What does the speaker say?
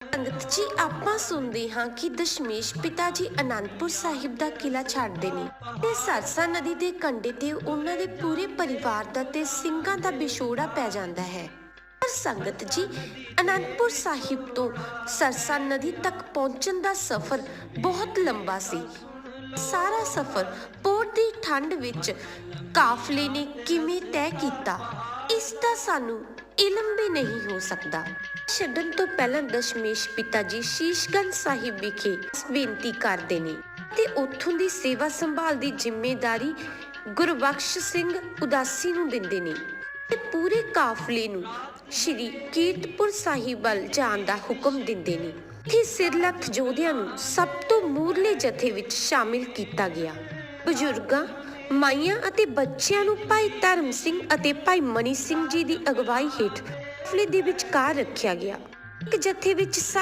ਸੰਗਤ ਜੀ, ਆਪਾਂ ਸੁਣਦੇ ਹਾਂ ਕਿ ਦਸ਼ਮੇਸ਼ ਪਿਤਾ ਜੀ ਅਨੰਦਪੁਰ ਸਾਹਿਬ ਦਾ ਕਿਲਾ ਛੱਡਦੇ ਨੇ ਤੇ ਸਰਸਾ ਨਦੀ ਦੇ ਕੰਢੇ ਤੇ ਉਹਨਾਂ ਦੇ ਪੂਰੇ ਪਰਿਵਾਰ ਦਾ ਤੇ ਸਿੰਘਾਂ ਦਾ ਵਿਛੋੜਾ ਪੈ ਜਾਂਦਾ ਹੈ। ਪਰ ਸੰਗਤ ਜੀ, ਅਨੰਦਪੁਰ ਸਾਹਿਬ ਤੋਂ ਸਰਸਾ ਨਦੀ ਤੱਕ ਪਹੁੰਚਣ ਦਾ ਸਫ਼ਰ ਬਹੁਤ ਲੰਬਾ ਸੀ। ਸਾਰਾ ਸਫ਼ਰ ਪੋਰ ਦੀ ਠੰਡ ਵਿੱਚ ਕਾਫਲੇ ਨੇ ਕਿਵੇਂ ਤੈਅ ਕੀਤਾ? ਇਸ ਦਾ ਸਾਨੂੰ ਇਲਮ ਵੀ ਨਹੀਂ ਹੋ ਸਕਦਾ। ਛੱਡਣ ਤੋਂ ਪਹਿਲਾਂ ਦਸ਼ਮੇਸ਼ ਪਿਤਾ ਜੀ ਸ਼ੀਸ਼ਗੰਜ ਸਾਹਿਬ ਵਿਖੇ ਬੇਨਤੀ ਕਰਦੇ ਨੇ ਤੇ ਉੱਥੋਂ ਦੀ ਸੇਵਾ ਸੰਭਾਲ ਦੀ ਜ਼ਿੰਮੇਵਾਰੀ ਗੁਰਬਖਸ਼ ਸਿੰਘ ਉਦਾਸੀ ਨੂੰ ਦਿੰਦੇ ਨੇ ਤੇ ਪੂਰੇ ਕਾਫਲੇ ਨੂੰ ਸ਼੍ਰੀ ਕੀਰਤਪੁਰ ਸਾਹਿਬ ਵੱਲ ਜਾਣ ਦਾ ਹੁਕਮ ਦਿੰਦੇ ਨੇ। ਕਿ ਸਿਰਲੱਥ ਯੋਧਿਆਂ ਨੂੰ ਸਭ ਤੋਂ ਮੂਰਲੇ ਜਥੇ ਵਿੱਚ ਸ਼ਾਮਿਲ ਕੀਤਾ ਗਿਆ। ਬਜ਼ੁਰਗਾਂ ਮਾਈਆਂ ਅਤੇ ਬੱਚਿਆਂ ਨੂੰ ਭਾਈ ਧਰਮ ਸਿੰਘ ਅਤੇ ਭਾਈ ਮਨੀ ਸਿੰਘ ਜੀ ਦੀ ਅਗਵਾਈ ਹੇਠ ਕਾਫਲੇ ਦੇ ਵਿਚਕਾਰ ਰੱਖਿਆ ਗਿਆ। ਇੱਕ ਜਥੇ ਵਿੱਚ